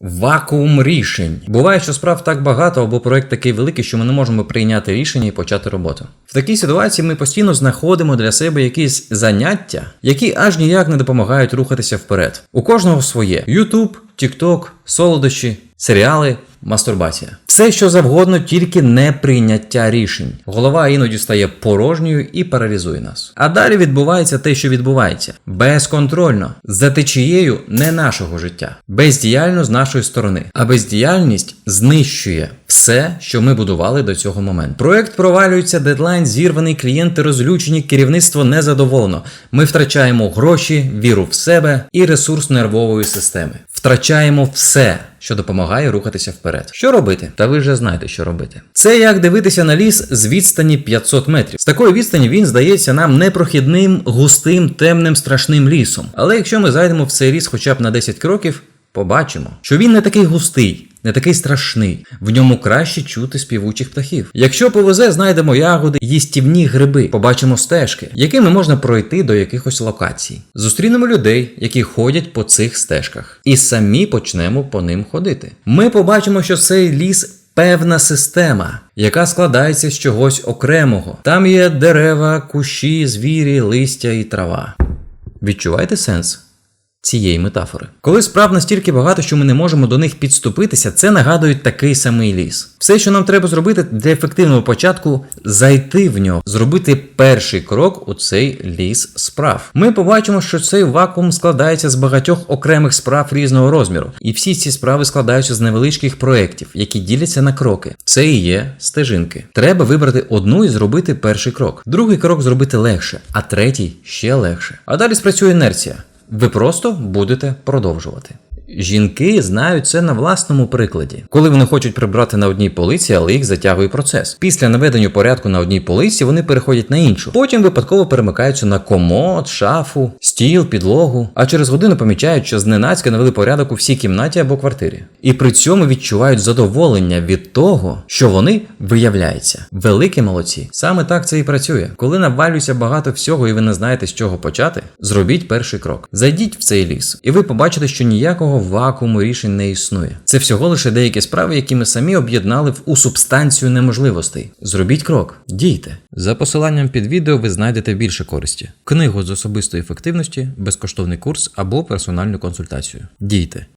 Вакуум рішень. Буває, що справ так багато або проект такий великий, що ми не можемо прийняти рішення і почати роботу. В такій ситуації ми постійно знаходимо для себе якісь заняття, які аж ніяк не допомагають рухатися вперед. У кожного своє: YouTube, TikTok, солодощі, серіали, мастурбація. Все, що завгодно, тільки не прийняття рішень. Голова іноді стає порожньою і паралізує нас. А далі відбувається те, що відбувається: безконтрольно, за течією не нашого життя, бездіяльно з нашої сторони. А бездіяльність знищує все, що ми будували до цього моменту. Проект провалюється, дедлайн зірваний, клієнти розлючені, керівництво незадоволено. Ми втрачаємо гроші, віру в себе і ресурс нервової системи. Втрачаємо все, що допомагає рухатися вперед. Що робити? Та ви вже знаєте, що робити. Це як дивитися на ліс з відстані 500 метрів. З такої відстані він здається нам непрохідним, густим, темним, страшним лісом. Але якщо ми зайдемо в цей ліс хоча б на 10 кроків, побачимо, що він не такий густий. Не такий страшний, в ньому краще чути співучих птахів. Якщо повезе, знайдемо ягоди, їстівні гриби, побачимо стежки, якими можна пройти до якихось локацій. Зустрінемо людей, які ходять по цих стежках, і самі почнемо по ним ходити. Ми побачимо, що цей ліс. Певна система, яка складається з чогось окремого. Там є дерева, кущі, звірі, листя і трава. Відчуваєте сенс? Цієї метафори. Коли справ настільки багато, що ми не можемо до них підступитися, це нагадують такий самий ліс. Все, що нам треба зробити для ефективного початку, зайти в нього, зробити перший крок у цей ліс справ. Ми побачимо, що цей вакуум складається з багатьох окремих справ різного розміру, і всі ці справи складаються з невеличких проєктів, які діляться на кроки. Це і є стежинки. Треба вибрати одну і зробити перший крок. Другий крок зробити легше, а третій ще легше. А далі спрацює інерція. Ви просто будете продовжувати. Жінки знають це на власному прикладі, коли вони хочуть прибрати на одній полиці, але їх затягує процес. Після наведення порядку на одній полиці вони переходять на іншу. Потім випадково перемикаються на комод, шафу, стіл, підлогу, а через годину помічають, що зненацька навели порядок у всій кімнаті або квартирі. І при цьому відчувають задоволення від того, що вони виявляються. Великі молодці. Саме так це і працює. Коли навалюється багато всього, і ви не знаєте, з чого почати, зробіть перший крок. Зайдіть в цей ліс, і ви побачите, що ніякого вакууму рішень не існує. Це всього лише деякі справи, які ми самі об'єднали в у субстанцію неможливостей. Зробіть крок, дійте. За посиланням під відео ви знайдете більше користі: книгу з особистої ефективності, безкоштовний курс або персональну консультацію. Дійте.